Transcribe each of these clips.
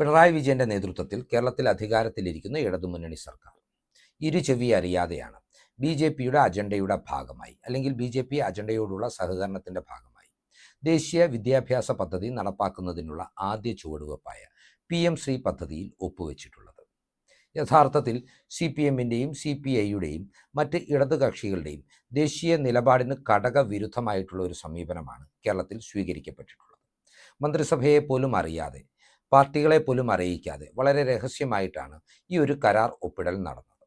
പിണറായി വിജയന്റെ നേതൃത്വത്തിൽ കേരളത്തിൽ അധികാരത്തിലിരിക്കുന്ന ഇടതുമുന്നണി സർക്കാർ. ഇരു ചെവി അറിയാതെയാണ് ബി ജെ പിയുടെ അജണ്ടയുടെ ഭാഗമായി അല്ലെങ്കിൽ ബി ജെ പി അജണ്ടയോടുള്ള സഹകരണത്തിന്റെ ഭാഗമായി ദേശീയ വിദ്യാഭ്യാസ പദ്ധതി നടപ്പാക്കുന്നതിനുള്ള ആദ്യ ചുവടുവെപ്പായ പി എം ശ്രീ പദ്ധതിയിൽ ഒപ്പുവെച്ചിട്ടുള്ളത്. യഥാർത്ഥത്തിൽ സി പി എമ്മിന്റെയും സി പി ഐയുടെയും മറ്റ് ഇടതു കക്ഷികളുടെയും ദേശീയ നിലപാടിന് ഘടകവിരുദ്ധമായിട്ടുള്ള ഒരു സമീപനമാണ് കേരളത്തിൽ സ്വീകരിക്കപ്പെട്ടിട്ടുള്ളത്. മന്ത്രിസഭയെ പോലും അറിയാതെ പാർട്ടികളെ പോലും അറിയിക്കാതെ വളരെ രഹസ്യമായിട്ടാണ് ഈ ഒരു കരാർ ഒപ്പിടൽ നടന്നത്.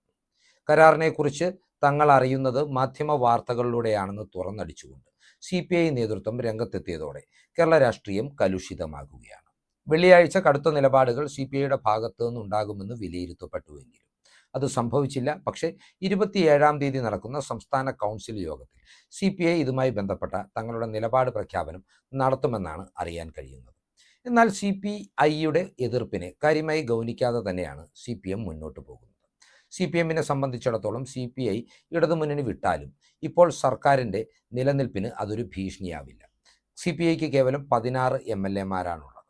കരാറിനെക്കുറിച്ച് തങ്ങൾ അറിയുന്നത് മാധ്യമ വാർത്തകളിലൂടെയാണെന്ന് തുറന്നടിച്ചുകൊണ്ട് സി പി ഐ നേതൃത്വം രംഗത്തെത്തിയതോടെ കേരള രാഷ്ട്രീയം കലുഷിതമാകുകയാണ്. വെള്ളിയാഴ്ച കടുത്ത നിലപാടുകൾ സി പി ഐയുടെ ഭാഗത്തു നിന്നുണ്ടാകുമെന്ന് വിലയിരുത്തപ്പെട്ടുവെങ്കിലും അത് സംഭവിച്ചില്ല. പക്ഷേ ഇരുപത്തിയേഴാം തീയതി നടക്കുന്ന സംസ്ഥാന കൗൺസിൽ യോഗത്തിൽ സി പി ഐ ഇതുമായി ബന്ധപ്പെട്ട തങ്ങളുടെ നിലപാട് പ്രഖ്യാപനം നടത്തുമെന്നാണ് അറിയാൻ കഴിയുന്നത്. എന്നാൽ സി പി ഐയുടെ എതിർപ്പിനെ കാര്യമായി ഗൗനിക്കാതെ തന്നെയാണ് സി പി എം മുന്നോട്ട് പോകുന്നത്. സി പി എമ്മിനെ സംബന്ധിച്ചിടത്തോളം സി പി ഐ ഇടതുമുന്നണി വിട്ടാലും ഇപ്പോൾ സർക്കാരിന്റെ നിലനിൽപ്പിന് അതൊരു ഭീഷണിയാവില്ല. സി പി ഐക്ക് കേവലം പതിനാറ് എം എൽ എമാരാണുള്ളത്.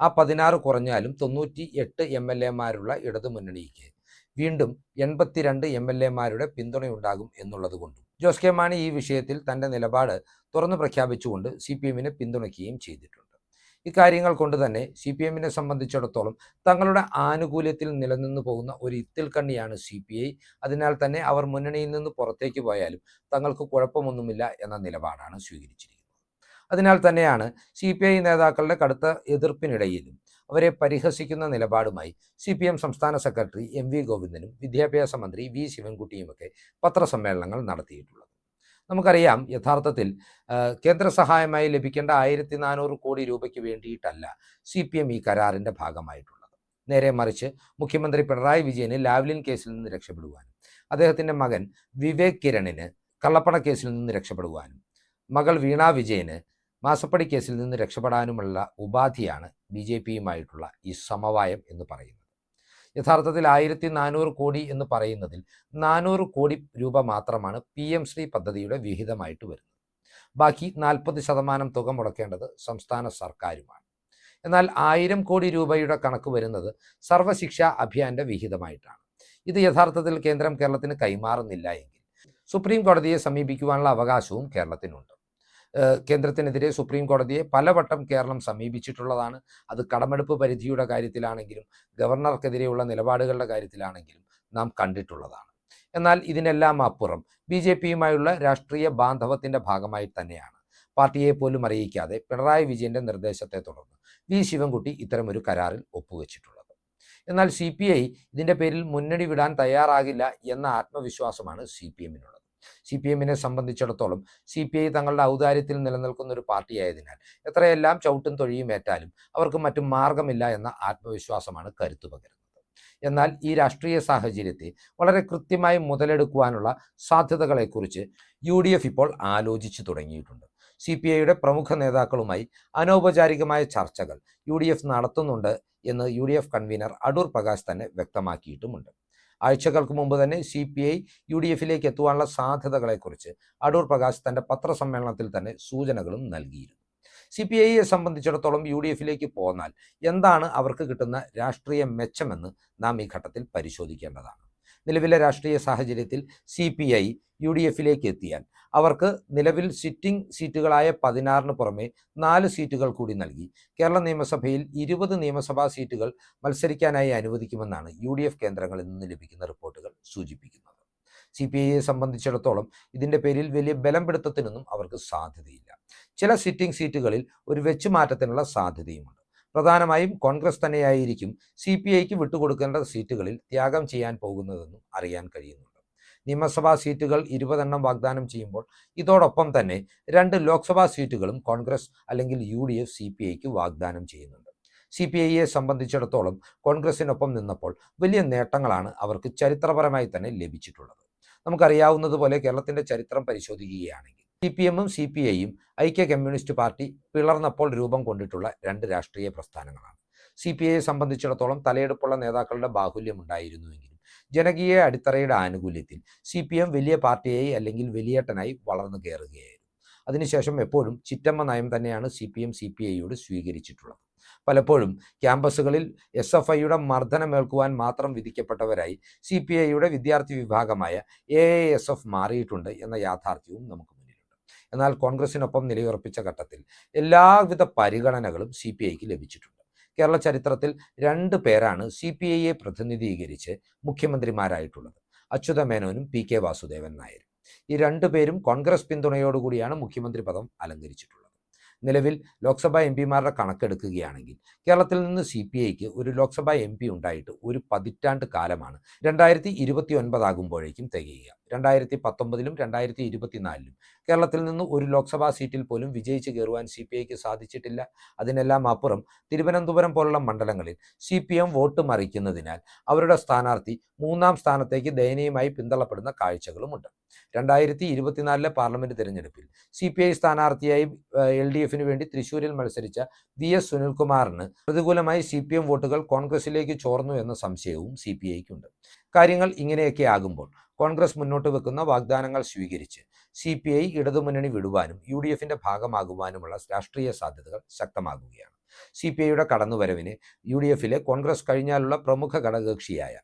ആ പതിനാറ് കുറഞ്ഞാലും തൊണ്ണൂറ്റി എട്ട് എം എൽ എമാരുള്ള ഇടതുമുന്നണിക്ക് വീണ്ടും എൺപത്തിരണ്ട് എം എൽ എമാരുടെ പിന്തുണയുണ്ടാകും എന്നുള്ളത് കൊണ്ടും ജോസ് കെ മാണി ഈ വിഷയത്തിൽ തന്റെ നിലപാട് തുറന്നു പ്രഖ്യാപിച്ചുകൊണ്ട് സി പി എമ്മിനെ പിന്തുണയ്ക്കുകയും ചെയ്തിട്ടുണ്ട്. ഇക്കാര്യങ്ങൾ കൊണ്ട് തന്നെ സി പി എമ്മിനെ സംബന്ധിച്ചിടത്തോളം തങ്ങളുടെ ആനുകൂല്യത്തിൽ നിലനിന്നു പോകുന്ന ഒരു ഇത്തിൽ കണ്ണിയാണ് സി പി ഐ അതിനാൽ തന്നെ അവർ മുന്നണിയിൽ നിന്ന് പുറത്തേക്ക് പോയാലും തങ്ങൾക്ക് കുഴപ്പമൊന്നുമില്ല എന്ന നിലപാടാണ് സ്വീകരിച്ചിരിക്കുന്നത്. അതിനാൽ തന്നെയാണ് സി പി ഐ നേതാക്കളുടെ കടുത്ത എതിർപ്പിനിടയിലും അവരെ പരിഹസിക്കുന്ന നിലപാടുമായി സി പി എം സംസ്ഥാന സെക്രട്ടറി എം വി ഗോവിന്ദനും വിദ്യാഭ്യാസ മന്ത്രി വി ശിവൻകുട്ടിയുമൊക്കെ പത്രസമ്മേളനങ്ങൾ നടത്തിയിട്ടുള്ളത് നമുക്കറിയാം യഥാർത്ഥത്തിൽ കേന്ദ്ര സഹായമായി ലഭിക്കേണ്ട ആയിരത്തി നാനൂറ് കോടി രൂപയ്ക്ക് വേണ്ടിയിട്ടല്ല സി പി എം ഈ കരാറിന്റെ ഭാഗമായിട്ടുള്ളത്. നേരെ മറിച്ച് മുഖ്യമന്ത്രി പിണറായി വിജയന് ലാവ്ലിൻ കേസിൽ നിന്ന് രക്ഷപ്പെടുവാനും അദ്ദേഹത്തിന്റെ മകൻ വിവേക് കിരണിന് കള്ളപ്പണ കേസിൽ നിന്ന് രക്ഷപ്പെടുവാനും മകൾ വീണ വിജയന് മാസപ്പടി കേസിൽ നിന്ന് രക്ഷപ്പെടാനുമുള്ള ഉപാധിയാണ് ബി ജെ പിയുമായിട്ടുള്ള ഈ സമവായം എന്ന് പറയുന്നത്. യഥാർത്ഥത്തിൽ ആയിരത്തി നാനൂറ് കോടി എന്ന് പറയുന്നതിൽ നാനൂറ് കോടി രൂപ മാത്രമാണ് പി എം ശ്രീ പദ്ധതിയുടെ വിഹിതമായിട്ട് വരുന്നത്. ബാക്കി നാൽപ്പത് ശതമാനം തുക മുടക്കേണ്ടത് സംസ്ഥാന സർക്കാരുമാണ്. എന്നാൽ ആയിരം കോടി രൂപയുടെ കണക്ക് വരുന്നത് സർവശിക്ഷ അഭിയാന്റെ വിഹിതമായിട്ടാണ്. ഇത് യഥാർത്ഥത്തിൽ കേന്ദ്രം കേരളത്തിന് കൈമാറുന്നില്ല എങ്കിൽ സുപ്രീം കോടതിയെ സമീപിക്കുവാനുള്ള അവകാശവും കേരളത്തിനുണ്ട്. കേന്ദ്രത്തിനെതിരെ സുപ്രീം കോടതിയെ പലവട്ടം കേരളം സമീപിച്ചിട്ടുള്ളതാണ്. അത് കടമെടുപ്പ് പരിധിയുടെ കാര്യത്തിലാണെങ്കിലും ഗവർണർക്കെതിരെയുള്ള നിലപാടുകളുടെ കാര്യത്തിലാണെങ്കിലും നാം കണ്ടിട്ടുള്ളതാണ്. എന്നാൽ ഇതിനെല്ലാം അപ്പുറം ബി ജെ പിയുമായുള്ള രാഷ്ട്രീയ ബാന്ധവത്തിന്റെ ഭാഗമായി തന്നെയാണ്. പാർട്ടിയെ പോലും അറിയിക്കാതെ പിണറായി വിജയന്റെ നിർദ്ദേശത്തെ തുടർന്ന് വി ശിവൻകുട്ടി ഇത്തരമൊരു കരാറിൽ ഒപ്പുവെച്ചിട്ടുള്ളത്. എന്നാൽ സി പി ഐ ഇതിന്റെ പേരിൽ മുന്നണി വിടാൻ തയ്യാറാകില്ല എന്ന ആത്മവിശ്വാസമാണ് സി പി എമ്മിനുള്ളത്. സി പി എമ്മിനെ സംബന്ധിച്ചിടത്തോളം സി പി ഐ തങ്ങളുടെ ഔദാര്യത്തിൽ നിലനിൽക്കുന്ന ഒരു പാർട്ടിയായതിനാൽ എത്രയെല്ലാം ചവിട്ടും തൊഴിയും ഏറ്റാലും അവർക്ക് മറ്റു മാർഗമില്ല എന്ന ആത്മവിശ്വാസമാണ് കരുത്തു പകരുന്നത്. എന്നാൽ ഈ രാഷ്ട്രീയ സാഹചര്യത്തെ വളരെ കൃത്യമായി മുതലെടുക്കുവാനുള്ള സാധ്യതകളെക്കുറിച്ച് യു ഡി എഫ് ഇപ്പോൾ ആലോചിച്ചു തുടങ്ങിയിട്ടുണ്ട്. സി പി ഐയുടെ പ്രമുഖ നേതാക്കളുമായി അനൗപചാരികമായ ചർച്ചകൾ യു ഡി എഫ് നടത്തുന്നുണ്ട് എന്ന് U D F convener Adoor Prakash തന്നെ വ്യക്തമാക്കിയിട്ടുമുണ്ട്. ആഴ്ചകൾക്ക് മുമ്പ് തന്നെ C P I U D എഫിലേക്ക് എത്തുവാനുള്ള സാധ്യതകളെക്കുറിച്ച് അടൂർ പ്രകാശ് തന്റെ പത്രസമ്മേളനത്തിൽ തന്നെ സൂചനകളും നൽകിയിരുന്നു. സി പി ഐയെ സംബന്ധിച്ചിടത്തോളം യു ഡി എഫിലേക്ക് പോന്നാൽ എന്താണ് അവർക്ക് കിട്ടുന്ന രാഷ്ട്രീയ മെച്ചമെന്ന് നാം ഈ ഘട്ടത്തിൽ പരിശോധിക്കേണ്ടതാണ്. നിലവിലെ രാഷ്ട്രീയ സാഹചര്യത്തിൽ C P I U D എഫിലേക്ക് എത്തിയാൽ അവർക്ക് നിലവിൽ സിറ്റിംഗ് സീറ്റുകളായ പതിനാറിന് പുറമെ നാല് സീറ്റുകൾ കൂടി നൽകി. കേരള നിയമസഭയിൽ ഇരുപത് നിയമസഭാ സീറ്റുകൾ മത്സരിക്കാനായി അനുവദിക്കുമെന്നാണ് യു ഡി എഫ് കേന്ദ്രങ്ങളിൽ നിന്ന് ലഭിക്കുന്ന റിപ്പോർട്ടുകൾ സൂചിപ്പിക്കുന്നത്. സി പി ഐയെ സംബന്ധിച്ചിടത്തോളം ഇതിന്റെ പേരിൽ വലിയ ബലം പിടുത്തത്തിനൊന്നും അവർക്ക് സാധ്യതയില്ല. ചില സിറ്റിംഗ് സീറ്റുകളിൽ ഒരു വെച്ചുമാറ്റത്തിനുള്ള സാധ്യതയുമുണ്ട്. പ്രധാനമായും കോൺഗ്രസ് തന്നെയായിരിക്കും സി പി ഐക്ക് വിട്ടുകൊടുക്കേണ്ട സീറ്റുകളിൽ ത്യാഗം ചെയ്യാൻ പോകുന്നതെന്നും അറിയാൻ കഴിയുന്നുണ്ട്. നിയമസഭാ സീറ്റുകൾ ഇരുപതെണ്ണം വാഗ്ദാനം ചെയ്യുമ്പോൾ ഇതോടൊപ്പം തന്നെ രണ്ട് ലോക്സഭാ സീറ്റുകളും കോൺഗ്രസ് അല്ലെങ്കിൽ U D F C P ഐക്ക് വാഗ്ദാനം ചെയ്യുന്നുണ്ട്. സി പി ഐയെ സംബന്ധിച്ചിടത്തോളം കോൺഗ്രസിനൊപ്പം നിന്നപ്പോൾ വലിയ നേട്ടങ്ങളാണ് അവർക്ക് ചരിത്രപരമായി തന്നെ ലഭിച്ചിട്ടുള്ളത്. നമുക്കറിയാവുന്നതുപോലെ കേരളത്തിന്റെ ചരിത്രം പരിശോധിക്കുകയാണെങ്കിൽ സി പി എമ്മും സി പി ഐയും ഐക്യ കമ്മ്യൂണിസ്റ്റ് പാർട്ടി പിളർന്നപ്പോൾ രൂപം കൊണ്ടിട്ടുള്ള രണ്ട് രാഷ്ട്രീയ പ്രസ്ഥാനങ്ങളാണ്. സി പി ഐയെ സംബന്ധിച്ചിടത്തോളം തലയെടുപ്പുള്ള നേതാക്കളുടെ ബാഹുല്യം ഉണ്ടായിരുന്നുവെങ്കിലും ജനകീയ അടിത്തറയുടെ ആനുകൂല്യത്തിൽ സി പി എം വലിയ പാർട്ടിയായി അല്ലെങ്കിൽ വലിയേട്ടനായി വളർന്നു കയറുകയായിരുന്നു. അതിനുശേഷം എപ്പോഴും ചിറ്റമ്മ നയം തന്നെയാണ് C P M C P ഐയോട് സ്വീകരിച്ചിട്ടുള്ളത്. പലപ്പോഴും ക്യാമ്പസുകളിൽ എസ് എഫ് ഐയുടെ മർദ്ദനമേൽക്കുവാൻ മാത്രം വിധിക്കപ്പെട്ടവരായി സി പി ഐയുടെ വിദ്യാർത്ഥി വിഭാഗമായ എ എസ് എഫ് മാറിയിട്ടുണ്ട് എന്ന യാഥാർത്ഥ്യവും നമുക്ക് എന്നാൽ കോൺഗ്രസിനൊപ്പം നിലയുറപ്പിച്ച ഘട്ടത്തിൽ എല്ലാവിധ പരിഗണനകളും സി പി ഐക്ക് ലഭിച്ചിട്ടുണ്ട്. കേരള ചരിത്രത്തിൽ രണ്ട് പേരാണ് സി പി ഐയെ പ്രതിനിധീകരിച്ച് മുഖ്യമന്ത്രിമാരായിട്ടുള്ളത്. അച്യുത മേനോനും പി കെ വാസുദേവൻ നായരും. ഈ രണ്ടു പേരും കോൺഗ്രസ് പിന്തുണയോടുകൂടിയാണ് മുഖ്യമന്ത്രി പദം അലങ്കരിച്ചിട്ടുള്ളത്. നിലവിൽ ലോക്സഭാ എം പിമാരുടെ കണക്കെടുക്കുകയാണെങ്കിൽ കേരളത്തിൽ നിന്ന് സി പി ഐക്ക് ഒരു ലോക്സഭാ എം പി ഉണ്ടായിട്ട് ഒരു പതിറ്റാണ്ട് കാലമാണ്. രണ്ടായിരത്തി ഇരുപത്തി ഒൻപതാകുമ്പോഴേക്കും തികയുക. രണ്ടായിരത്തി പത്തൊമ്പതിലും രണ്ടായിരത്തി ഇരുപത്തിനാലിലും കേരളത്തിൽ നിന്ന് ഒരു ലോക്സഭാ സീറ്റിൽ പോലും വിജയിച്ച് കയറുവാൻ സി പി ഐക്ക് സാധിച്ചിട്ടില്ല. അതിനെല്ലാം അപ്പുറം തിരുവനന്തപുരം പോലുള്ള മണ്ഡലങ്ങളിൽ സി പി എം വോട്ട് മറിക്കുന്നതിനാൽ അവരുടെ സ്ഥാനാർത്ഥി മൂന്നാം സ്ഥാനത്തേക്ക് ദയനീയമായി പിന്തള്ളപ്പെടുന്ന കാഴ്ചകളുമുണ്ട്. രണ്ടായിരത്തി ഇരുപത്തിനാലിലെ പാർലമെന്റ് തിരഞ്ഞെടുപ്പിൽ സി പി ഐ സ്ഥാനാർത്ഥിയായി എൽ ഡി എഫിന് വേണ്ടി തൃശൂരിൽ മത്സരിച്ച വി എസ് സുനിൽകുമാറിന് പ്രതികൂലമായി സി പി എം വോട്ടുകൾ കോൺഗ്രസിലേക്ക് ചോർന്നു എന്ന സംശയവും സി പി ഐക്കുണ്ട്. കാര്യങ്ങൾ ഇങ്ങനെയൊക്കെ ആകുമ്പോൾ കോൺഗ്രസ് മുന്നോട്ട് വെക്കുന്ന വാഗ്ദാനങ്ങൾ സ്വീകരിച്ച് സി പി ഐ ഇടതുമുന്നണി വിടുവാനും യു ഡി എഫിന്റെ ഭാഗമാകുവാനുമുള്ള രാഷ്ട്രീയ സാധ്യതകൾ ശക്തമാകുകയാണ്. സി പി ഐയുടെ കടന്നുവരവിന് യു ഡി എഫിലെ കോൺഗ്രസ് കഴിഞ്ഞാലുള്ള പ്രമുഖ ഘടകകക്ഷിയായ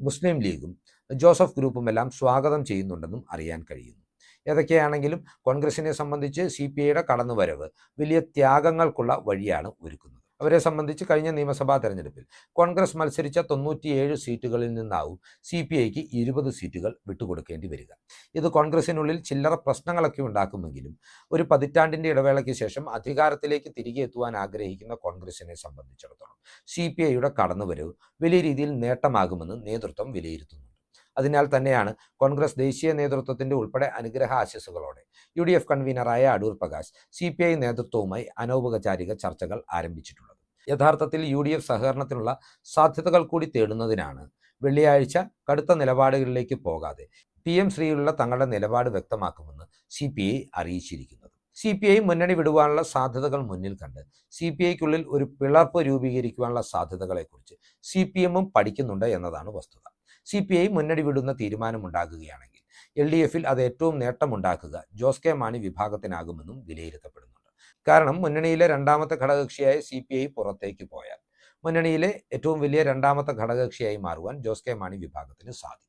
മുസ്ലിം ലീഗും ജോസഫ് ഗ്രൂപ്പും എല്ലാം സ്വാഗതം ചെയ്യുന്നുണ്ടെന്നും അറിയാൻ കഴിയുന്നു. ഏതൊക്കെയാണെങ്കിലും കോൺഗ്രസിനെ സംബന്ധിച്ച് സി പി ഐയുടെ കടന്നുവരവ് വലിയ ത്യാഗങ്ങൾക്കുള്ള വഴിയാണ് ഒരുക്കുന്നത്. അവരെ സംബന്ധിച്ച് കഴിഞ്ഞ നിയമസഭാ തെരഞ്ഞെടുപ്പിൽ. കോൺഗ്രസ് മത്സരിച്ച തൊണ്ണൂറ്റിയേഴ് സീറ്റുകളിൽ നിന്നാവും സി പി ഐക്ക് ഇരുപത് സീറ്റുകൾ വിട്ടുകൊടുക്കേണ്ടി വരിക. ഇത് കോൺഗ്രസിനുള്ളിൽ ചില്ലറ പ്രശ്നങ്ങളൊക്കെ ഉണ്ടാക്കുമെങ്കിലും ഒരു പതിറ്റാണ്ടിന്റെ ഇടവേളയ്ക്ക് ശേഷം അധികാരത്തിലേക്ക് തിരികെ എത്തുവാൻ ആഗ്രഹിക്കുന്ന കോൺഗ്രസിനെ സംബന്ധിച്ചിടത്തോളം സി പി ഐയുടെ കടന്നുവരവ് വലിയ രീതിയിൽ നേട്ടമാകുമെന്ന് നേതൃത്വം വിലയിരുത്തുന്നു. അതിനാൽ തന്നെയാണ് കോൺഗ്രസ് ദേശീയ നേതൃത്വത്തിന്റെ ഉൾപ്പെടെ അനുഗ്രഹ ആശസ്സുകളോടെ U D F കൺവീനറായ Adoor Prakash C P I നേതൃത്വവുമായി അനൗപചാരിക ചർച്ചകൾ ആരംഭിച്ചിട്ടുള്ളത്. യഥാർത്ഥത്തിൽ യു ഡി എഫ് സഹകരണത്തിനുള്ള സാധ്യതകൾ കൂടി തേടുന്നതിനാണ് വെള്ളിയാഴ്ച കടുത്ത നിലപാടുകളിലേക്ക് പോകാതെ പി എം ശ്രീയുള്ള തങ്ങളുടെ നിലപാട് വ്യക്തമാക്കുമെന്ന് സി പി ഐ അറിയിച്ചിരിക്കുന്നത്. സി പി ഐ മുന്നണി വിടുവാനുള്ള സാധ്യതകൾ മുന്നിൽ കണ്ട് സി പി ഐക്കുള്ളിൽ ഒരു പിളർപ്പ് രൂപീകരിക്കുവാനുള്ള സാധ്യതകളെക്കുറിച്ച് സി പി എമ്മും പഠിക്കുന്നുണ്ട് എന്നതാണ് വസ്തുത. സി പി ഐ മുന്നണി വിടുന്ന തീരുമാനമുണ്ടാകുകയാണെങ്കിൽ എൽ ഡി എഫിൽ അത് ഏറ്റവും നേട്ടമുണ്ടാക്കുക ജോസ് കെ മാണി വിഭാഗത്തിനാകുമെന്നും വിലയിരുത്തപ്പെടുന്നുണ്ട്. കാരണം മുന്നണിയിലെ രണ്ടാമത്തെ ഘടകകക്ഷിയായ സി പി ഐ പുറത്തേക്ക് പോയാൽ മുന്നണിയിലെ ഏറ്റവും വലിയ രണ്ടാമത്തെ ഘടകകക്ഷിയായി മാറുവാൻ ജോസ് കെ മാണി വിഭാഗത്തിന് സാധിക്കും.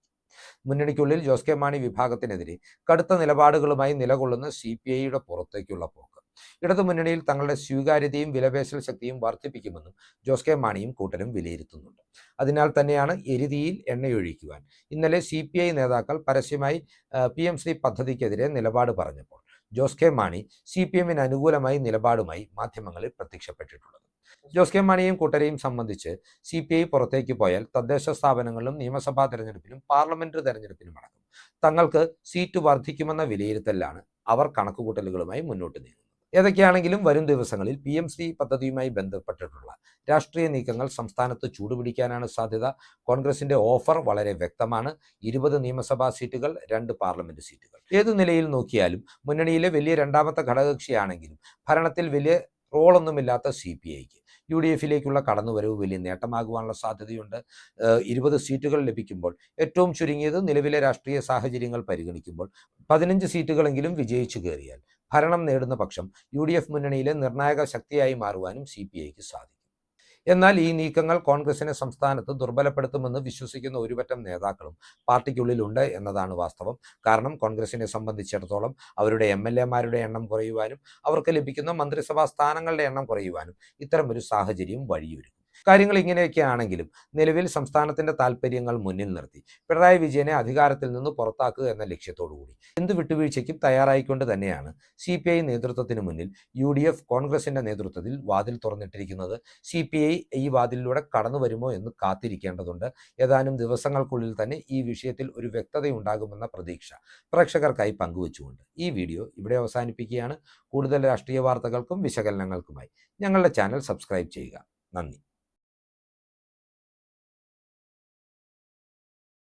മുന്നണിക്കുള്ളിൽ ജോസ് കെ മാണി വിഭാഗത്തിനെതിരെ കടുത്ത നിലപാടുകളുമായി നിലകൊള്ളുന്ന സി പി ഐയുടെ പുറത്തേക്കുള്ള പോക്ക് ഇടതുമുന്നണിയിൽ തങ്ങളുടെ സ്വീകാര്യതയും വിലപേശൽ ശക്തിയും വർദ്ധിപ്പിക്കുമെന്നും ജോസ് കെ മാണിയും കൂട്ടരും വിലയിരുത്തുന്നുണ്ട്. അതിനാൽ തന്നെയാണ് എരുതിയിൽ എണ്ണയൊഴിക്കുവാൻ. ഇന്നലെ സി പി ഐ നേതാക്കൾ പരസ്യമായി പി എം ശ്രീ പദ്ധതിക്കെതിരെ നിലപാട് പറഞ്ഞപ്പോൾ Jose K Mani C P എമ്മിന് അനുകൂലമായി നിലപാടുമായി മാധ്യമങ്ങളിൽ പ്രത്യക്ഷപ്പെട്ടിട്ടുള്ളത്. ജോസ് കെ മാണിയെയും കൂട്ടരെയും സംബന്ധിച്ച് സി പി ഐ പുറത്തേക്ക് പോയാൽ തദ്ദേശ സ്ഥാപനങ്ങളിലും നിയമസഭാ തെരഞ്ഞെടുപ്പിലും പാർലമെന്റ് തെരഞ്ഞെടുപ്പിലും അടക്കം തങ്ങൾക്ക് സീറ്റ് വർദ്ധിക്കുമെന്ന വിലയിരുത്തലാണ് അവർ കണക്കുകൂട്ടലുകളുമായി മുന്നോട്ട് നീങ്ങുന്നത്. ഏതൊക്കെയാണെങ്കിലും വരും ദിവസങ്ങളിൽ പി എം സി പദ്ധതിയുമായി ബന്ധപ്പെട്ടിട്ടുള്ള രാഷ്ട്രീയ നീക്കങ്ങൾ സംസ്ഥാനത്ത് ചൂടുപിടിക്കാനാണ് സാധ്യത. കോൺഗ്രസിന്റെ ഓഫർ വളരെ വ്യക്തമാണ്. ഇരുപത് നിയമസഭാ സീറ്റുകൾ രണ്ട് പാർലമെന്റ് സീറ്റുകൾ. ഏതു നിലയിൽ നോക്കിയാലും മുന്നണിയിലെ വലിയ രണ്ടാമത്തെ ഘടകകക്ഷിയാണെങ്കിലും ഭരണത്തിൽ വലിയ റോളൊന്നുമില്ലാത്ത സി പി ഐക്ക്. യു ഡി എഫിലേക്കുള്ള കടന്നുവരവ് വലിയ നേട്ടമാകുവാനുള്ള സാധ്യതയുണ്ട്. ഇരുപത് സീറ്റുകൾ ലഭിക്കുമ്പോൾ ഏറ്റവും ചുരുങ്ങിയത് നിലവിലെ രാഷ്ട്രീയ സാഹചര്യങ്ങൾ പരിഗണിക്കുമ്പോൾ പതിനഞ്ച് സീറ്റുകളെങ്കിലും വിജയിച്ചു കയറിയാൽ ഭരണം നേടുന്ന പക്ഷം യു ഡി എഫ് മുന്നണിയിലെ നിർണായക ശക്തിയായി മാറുവാനും സി പി ഐക്ക് സാധിക്കും. എന്നാൽ ഈ നീക്കങ്ങൾ കോൺഗ്രസിനെ സംസ്ഥാനത്ത് ദുർബലപ്പെടുത്തുമെന്ന് വിശ്വസിക്കുന്ന ഒരുപറ്റം നേതാക്കളും പാർട്ടിക്കുള്ളിലുണ്ട് എന്നതാണ് വാസ്തവം. കാരണം കോൺഗ്രസിനെ സംബന്ധിച്ചിടത്തോളം അവരുടെ എം എൽ എമാരുടെ എണ്ണം കുറയുവാനും അവർക്ക് ലഭിക്കുന്ന മന്ത്രിസഭാ സ്ഥാനങ്ങളുടെ എണ്ണം കുറയുവാനും ഇത്തരമൊരു സാഹചര്യം വഴിയൊരുക്കും. കാര്യങ്ങൾ ഇങ്ങനെയൊക്കെ ആണെങ്കിലും നിലവിൽ സംസ്ഥാനത്തിന്റെ താല്പര്യങ്ങൾ മുന്നിൽ നിർത്തി. പിണറായി വിജയനെ അധികാരത്തിൽ നിന്ന് പുറത്താക്കുക എന്ന ലക്ഷ്യത്തോടുകൂടി എന്ത് വിട്ടുവീഴ്ചയ്ക്കും തയ്യാറായിക്കൊണ്ട് തന്നെയാണ് സി പി ഐ നേതൃത്വത്തിന് മുന്നിൽ യു ഡി എഫ് കോൺഗ്രസിന്റെ നേതൃത്വത്തിൽ വാതിൽ തുറന്നിട്ടിരിക്കുന്നത്. സി പി ഐ ഈ വാതിലിലൂടെ കടന്നു വരുമോ എന്ന് കാത്തിരിക്കേണ്ടതുണ്ട്. ഏതാനും ദിവസങ്ങൾക്കുള്ളിൽ തന്നെ ഈ വിഷയത്തിൽ ഒരു വ്യക്തതയുണ്ടാകുമെന്ന പ്രതീക്ഷ പ്രേക്ഷകർക്കായി പങ്കുവച്ചുകൊണ്ട് ഈ വീഡിയോ ഇവിടെ അവസാനിപ്പിക്കുകയാണ്. കൂടുതൽ രാഷ്ട്രീയ വാർത്തകൾക്കും വിശകലനങ്ങൾക്കുമായി ഞങ്ങളുടെ ചാനൽ സബ്സ്ക്രൈബ് ചെയ്യുക. നന്ദി.